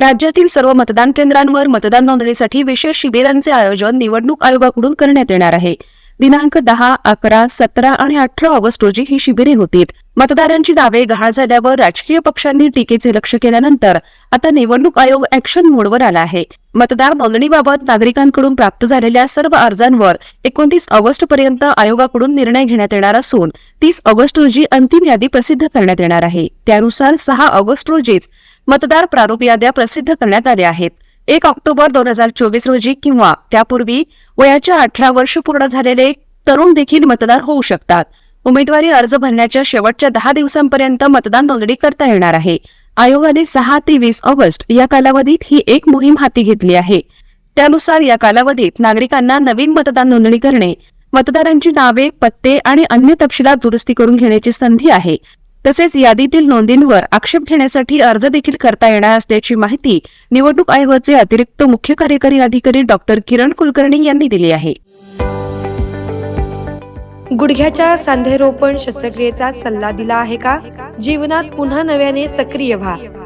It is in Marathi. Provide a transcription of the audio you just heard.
राज्यातील सर्व मतदान केंद्रांवर मतदान नोंदणीसाठी विशेष शिबिरांचे आयोजन निवडणूक आयोगाकडून करण्यात येणार आहे. दिनांक दहा अकरा सतरा आणि अठरा ऑगस्ट रोजी ही शिबिरे होतील. मतदारांची दावे गहाळ झाल्यावर राजकीय पक्षांनी टीकेचे लक्ष केल्यानंतर आता निवडणूक आयोग ऍक्शन मोडवर आला आहे. मतदार नोंदणीबाबत नागरिकांकडून प्राप्त झालेल्या सर्व अर्जांवर एकोणतीस ऑगस्ट पर्यंत आयोगाकडून निर्णय घेण्यात येणार असून तीस ऑगस्ट रोजी अंतिम यादी प्रसिद्ध करण्यात येणार आहे. त्यानुसार सहा ऑगस्ट रोजीच मतदार प्रारूप याद्या प्रसिद्ध करण्यात आल्या आहेत. एक ऑक्टोबर दोन हजार चोवीस रोजी किंवा त्यापूर्वी वयाच्या अठरा वर्ष पूर्ण झालेले तरुण देखील मतदार होऊ शकतात. उमेदवारी अर्ज भरण्याच्या शेवटच्या दहा दिवसांपर्यंत मतदान नोंदणी करता येणार आहे. आयोगाने सहा ते वीस ऑगस्ट या कालावधीत ही एक मोहीम हाती घेतली आहे. त्यानुसार या कालावधीत नागरिकांना नवीन मतदान नोंदणी करणे मतदारांची नावे पत्ते आणि अन्य तपशिलात दुरुस्ती करून घेण्याची संधी आहे. तसेच यादीतील नोंदींवर आक्षेप घेण्यासाठी अर्ज देखील करता येणार असल्याची माहिती निवडणूक आयोगाचे अतिरिक्त मुख्य कार्यकारी अधिकारी डॉक्टर किरण कुलकर्णी यांनी दिली आहे. गुडघ्याच्या सांधेरोपण शस्त्रक्रियेचा सल्ला दिला आहे का? जीवनात पुन्हा नव्याने सक्रिय व्हा.